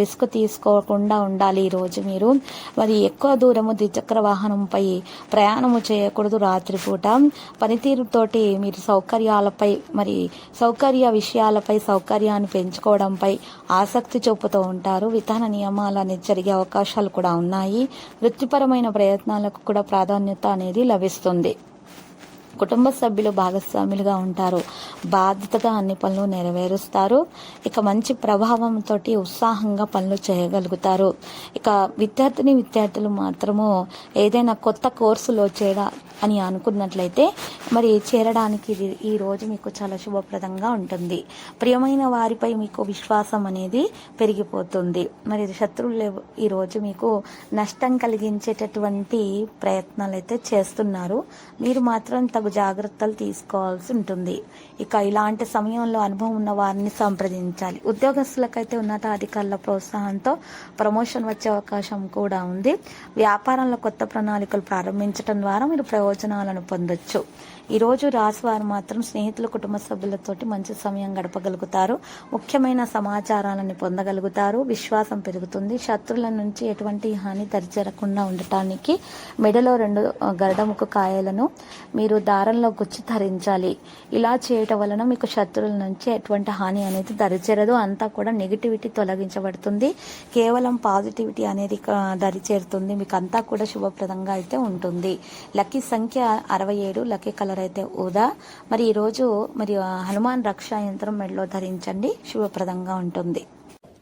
Risk తీసుకోకుండా ఉండాలి ఈరోజు మీరు. మరి ఎక్కువ దూరము ద్విచక్ర వాహనంపై ప్రయాణము చేయకూడదు రాత్రిపూట. పనితీరుతోటి మీరు సౌకర్యాలపై మరి సౌకర్య విషయాలపై సౌకర్యాన్ని పెంచుకోవడంపై ఆసక్తి చూపుతూ ఉంటారు. విధాన నియమాలని జరిగే అవకాశాలు కూడా ఉన్నాయి. వృత్తిపరమైన ప్రయత్నాలకు కూడా ప్రాధాన్యత అనేది లభిస్తుంది. కుటుంబ సభ్యులు భాగస్వాములుగా ఉంటారు. బాధ్యతగా అన్ని పనులు నెరవేరుస్తారు. ఇక మంచి ప్రభావంతో ఉత్సాహంగా పనులు చేయగలుగుతారు. ఇక విద్యార్థిని విద్యార్థులు మాత్రము ఏదైనా కొత్త కోర్సులో చేర అని అనుకున్నట్లయితే మరి చేరడానికి ఇది ఈ రోజు మీకు చాలా శుభప్రదంగా ఉంటుంది. ప్రియమైన వారిపై మీకు విశ్వాసం అనేది పెరిగిపోతుంది. మరి శత్రువులు ఈ రోజు మీకు నష్టం కలిగించేటటువంటి ప్రయత్నాలు అయితే చేస్తున్నారు. మీరు మాత్రం తగు జాగ్రత్తలు తీసుకోవాల్సి ఉంటుంది. ఇక ఇలాంటి సమయంలో అనుభవం ఉన్న వారిని సంప్రదించాలి. ఉద్యోగస్తులకైతే ఉన్నతాధికారుల ప్రోత్సాహంతో ప్రమోషన్ వచ్చే అవకాశం కూడా ఉంది. వ్యాపారంలో కొత్త ప్రణాళికలు ప్రారంభించడం ద్వారా మీరు ప్రయోజనాలను పొందొచ్చు. ఈరోజు రాశివారు మాత్రం స్నేహితులు కుటుంబ సభ్యులతోటి మంచి సమయం గడపగలుగుతారు. ముఖ్యమైన సమాచారాలను పొందగలుగుతారు. విశ్వాసం పెరుగుతుంది. శత్రువుల నుంచి ఎటువంటి హాని దరిచేరకుండా ఉండటానికి మెడలో రెండు గరడముకు కాయలను మీరు దా దారంలో గుచ్చి ధరించాలి ఇలా చేయటం వలన మీకు శత్రువుల నుంచి ఎటువంటి హాని అనేది దరిచేరదు. అంతా కూడా నెగిటివిటీ తొలగించబడుతుంది. కేవలం పాజిటివిటీ అనేది దరిచేరుతుంది. మీకు అంతా కూడా శుభప్రదంగా అయితే ఉంటుంది. లక్కీ సంఖ్య అరవై ఏడు లక్కీ కలర్ అయితే ఊదా. మరి ఈరోజు మరి హనుమాన్ రక్షా యంత్రం మెడలో ధరించండి. శుభప్రదంగా ఉంటుంది.